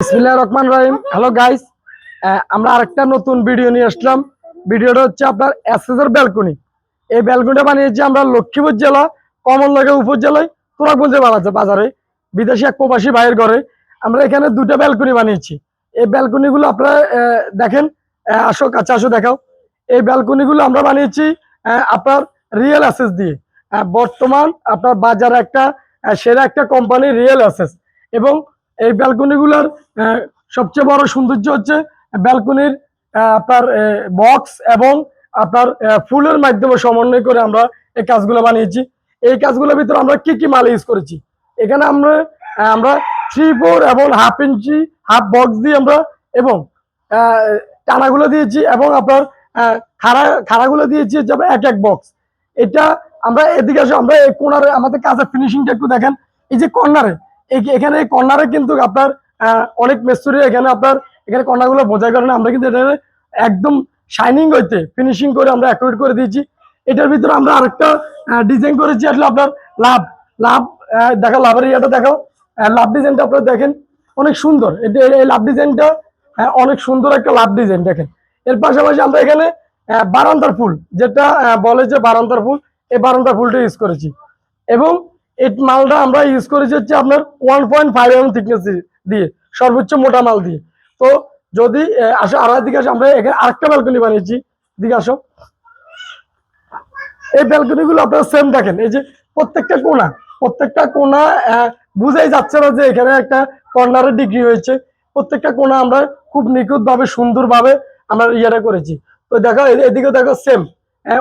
Hello guys আমরা আরেকটা নতুন ভিডিও নিয়ে আসলাম। ভিডিওটা হচ্ছে আপনার এসএসের ব্যালকনি এই ব্যালকনিটা বানিয়েছি আমরা লক্ষ্মীপুর জেলা, কমলনগর উপজেলায়, তোরাগঞ্জে বানাচ্ছে বাজারে বিদেশি এক প্রবাসী ভাইয়ের ঘরে। আমরা এখানে দুটো ব্যালকনি বানিয়েছি। এই ব্যালকনিগুলো আপনারা দেখেন। আসো, কাছে আসো, দেখাও। এই ব্যালকনিগুলো আমরা বানিয়েছি আপনার রিয়েল অ্যাসেস দিয়ে। বর্তমান আপনার বাজারে একটা সেরা একটা কোম্পানি রিয়েল অ্যাসেস এবং এই ব্যালকনিগুলোর সবচেয়ে বড় সৌন্দর্য হচ্ছে ব্যালকনির আপনার বক্স এবং আপনার ফুলের মাধ্যমে সমন্বয় করে আমরা এই কাজগুলো বানিয়েছি। এই কাজগুলোর ভিতরে আমরা কি কি মাল ইউজ করেছি? এখানে আমরা আমরা থ্রি ফোর এবং হাফ ইঞ্চি হাফ বক্স দিয়ে আমরা এবং টানাগুলো দিয়েছি এবং আপনার খাড়া, খাড়াগুলো দিয়েছি হচ্ছে এক এক বক্স এটা আমরা এদিকে আসো, আমরা এই কোনারে, আমাদের কাজের ফিনিশিংটা একটু দেখেন। এই যে কর্নারে এখানে কর্নারে কিন্তু আপনার অনেক মেস্তুরি এখানে আপনার, এখানে কর্নারগুলো বোঝাই করে না আমরা কিন্তু এটা একদম শাইনিং হইতে ফিনিশিং করে আমরা অ্যাকুরেট করে দিয়েছি। এটার ভিতরে আমরা আরেকটা ডিজাইন করেছি, আসলে আপনার লাভ লাভ দেখো লাভের ইয়েটা দেখো লাভ ডিজাইনটা আপনারা দেখেন, অনেক সুন্দর। এই লাভ ডিজাইনটা অনেক সুন্দর একটা লাভ ডিজাইন দেখেন। এর পাশাপাশি আমরা এখানে বারান্দার ফুল, যেটা বলে যে বারান্দার ফুল, এই বারান্দার ফুলটা ইউজ করেছি। এবং এই মালটা আমরা ইউজ করেছি হচ্ছে আপনার one point five M thickness দিয়ে সর্বোচ্চ মোটা মাল দিয়ে। তো যদি আসো আড়াই দিকে আসো, আমরা এখানে আরেকটা ব্যালকনি বানিয়েছি। দিকে আসো। এই ব্যালকনি গুলো আপনারা সেম দেখেন, এই যে প্রত্যেকটা কোনা প্রত্যেকটা কোনা বুঝাই যাচ্ছে না যে এখানে একটা কর্নারের ডিগ্রি হয়েছে। প্রত্যেকটা কোনা আমরা খুব নিখুঁত ভাবে সুন্দর ভাবে আমরা ইয়েটা করেছি। তো দেখো এদিকে দেখো সেম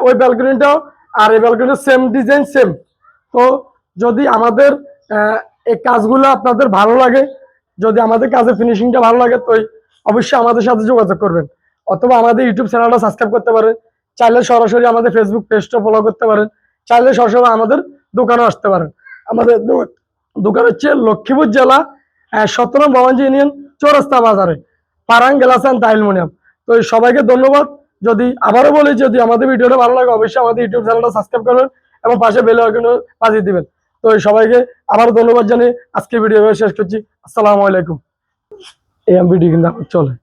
ওই ব্যালকনিটাও আর এই ব্যালকনির সেম ডিজাইন সেম তো যদি আমাদের এই কাজগুলো আপনাদের ভালো লাগে, যদি আমাদের কাজের ফিনিশিংটা ভালো লাগে, তো অবশ্যই আমাদের সাথে যোগাযোগ করবেন। অথবা আমাদের ইউটিউব চ্যানেলটা সাবস্ক্রাইব করতে পারেন। চাইলে সরাসরি আমাদের ফেসবুক পেজটা ফলো করতে পারেন। চাইলে সরাসরি আমাদের দোকানে আসতে পারেন। আমাদের দোকান হচ্ছে লক্ষ্মীপুর জেলা সতেরো ভবানী ইউনিয়ন, চৌরাস্তা বাজারে, পারাং, গ্লাস অ্যান্ড অ্যালুমিনিয়াম তো সবাইকে ধন্যবাদ। যদি আবারও বলি, যদি আমাদের ভিডিওটা ভালো লাগে, অবশ্যই আমাদের ইউটিউব চ্যানেলটা সাবস্ক্রাইব করবেন এবং পাশে বেল আইকনও বাজিয়ে দিবেন। তো এই সবাইকে আবার ধন্যবাদ জানিয়ে আজকে ভিডিও শেষ করছি আসসালাম আলাইকুম এই ভিডিও কিন্তু আমার চলে?